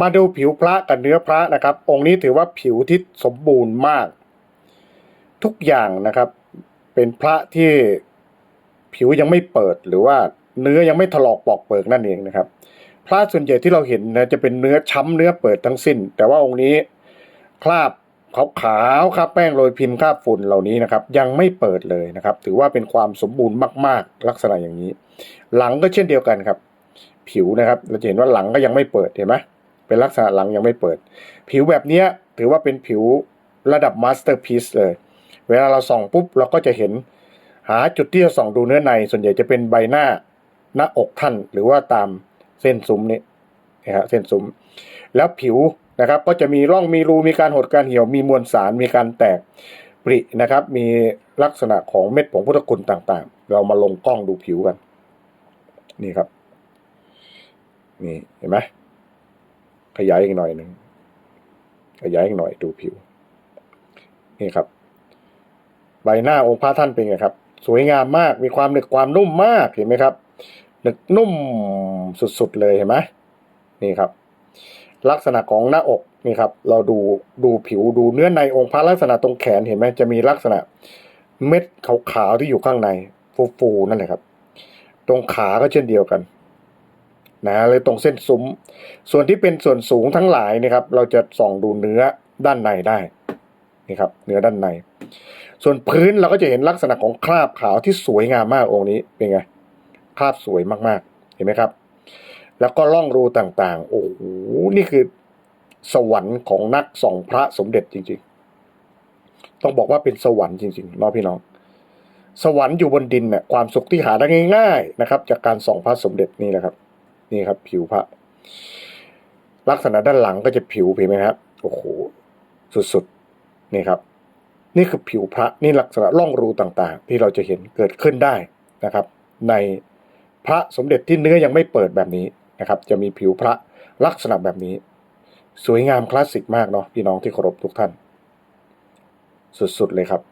มาดูผิวพระกับเนื้อพระนะครับ องค์นี้ถือว่าผิวที่สมบูรณ์มาก ทุกอย่างนะครับ เป็นพระที่ผิวยังไม่เปิดหรือว่าเนื้อยังไม่ถลอกปอกเปิกนั่นเองนะครับ พระส่วนใหญ่ที่เราเห็นนะจะเป็นเนื้อช้ำเนื้อเปิดทั้งสิ้น แต่ว่าองค์นี้คราบขาวขาวคราบแป้งโรยพิมพ์คราบฝุ่นเหล่านี้นะครับ ยังไม่เปิดเลยนะครับ ถือว่าเป็นความสมบูรณ์มาก ๆ ลักษณะอย่างนี้ หลังก็เช่นเดียวกันครับ ผิวนะครับ เราจะเห็นว่าหลังก็ยังไม่เปิดเห็นไหม เป็นลักษณะหลังยังไม่เปิด ผิวแบบนี้ถือว่าเป็นผิวระดับมาสเตอร์พีซเลย เวลาเราส่องปุ๊บเราก็จะเห็นหาจุดที่จะส่องดูเนื้อใน ส่วนใหญ่จะเป็นใบหน้าหน้าอกท่านหรือว่าตามเส้นซุ้มนี้นะฮะเส้นซุ้ม แล้วผิวนะครับก็จะมีร่องมีรูมีการหดการเหี่ยวมีมวลสารมีการแตกปรินะครับ มีลักษณะของเม็ดผงพุทธคุณต่างๆ เรามาลงกล้องดูผิวกัน นี่ครับ นี่เห็นไหม ขยายอีกหน่อยหนึ่งขยายอีกหน่อยดูผิว นี่ครับ ใบหน้าองค์พระท่านเป็นไงครับ สวยงามมากมีความหนึกความนุ่มมากเห็นไหมครับหนึกนุ่มสุดๆเลยเห็นไหมนี่ครับ ลักษณะของหน้าอกนี่ครับ เราดูดูผิวดูเนื้อในองค์พระลักษณะตรงแขนเห็นไหมจะมีลักษณะ เม็ดขาวๆที่อยู่ข้างในฟูๆนั่นแหละครับ ตรงขาก็เช่นเดียวกัน นะเลยตรงเส้นซุ้ม ส่วนที่เป็นส่วนสูงทั้งหลายนะครับ เราจะส่องดูเนื้อด้านในได้นี่ครับเนื้อด้านใน ส่วนพื้นเราก็จะเห็นลักษณะของคราบขาวที่สวยงามมากองค์นี้เป็นไงคราบสวยมากๆ เห็นไหมครับ แล้วก็ร่องรูต่างๆ โอ้โหนี่คือสวรรค์ของนักส่องพระสมเด็จจริง ๆ ต้องบอกว่าเป็นสวรรค์จริงๆน้องพี่น้อง สวรรค์อยู่บนดินเนี่ยความสุขที่หาได้ง่าย ๆ นะครับ จากการส่องพระสมเด็จนี่แหละครับ นี่ครับ ผิวพระ ลักษณะด้านหลังก็จะผิวเห็นไหมครับโอ้โหสุดๆนี่ครับ นี่คือผิวพระนี่ลักษณะร่องรูต่างๆ ที่เราจะเห็นเกิดขึ้นได้นะครับ ในพระสมเด็จที่เนื้อยังไม่เปิดแบบนี้นะครับ จะมีผิวพระลักษณะแบบนี้ สวยงามคลาสสิกมากเนาะพี่น้องที่เคารพทุกท่าน สุดๆเลยครับ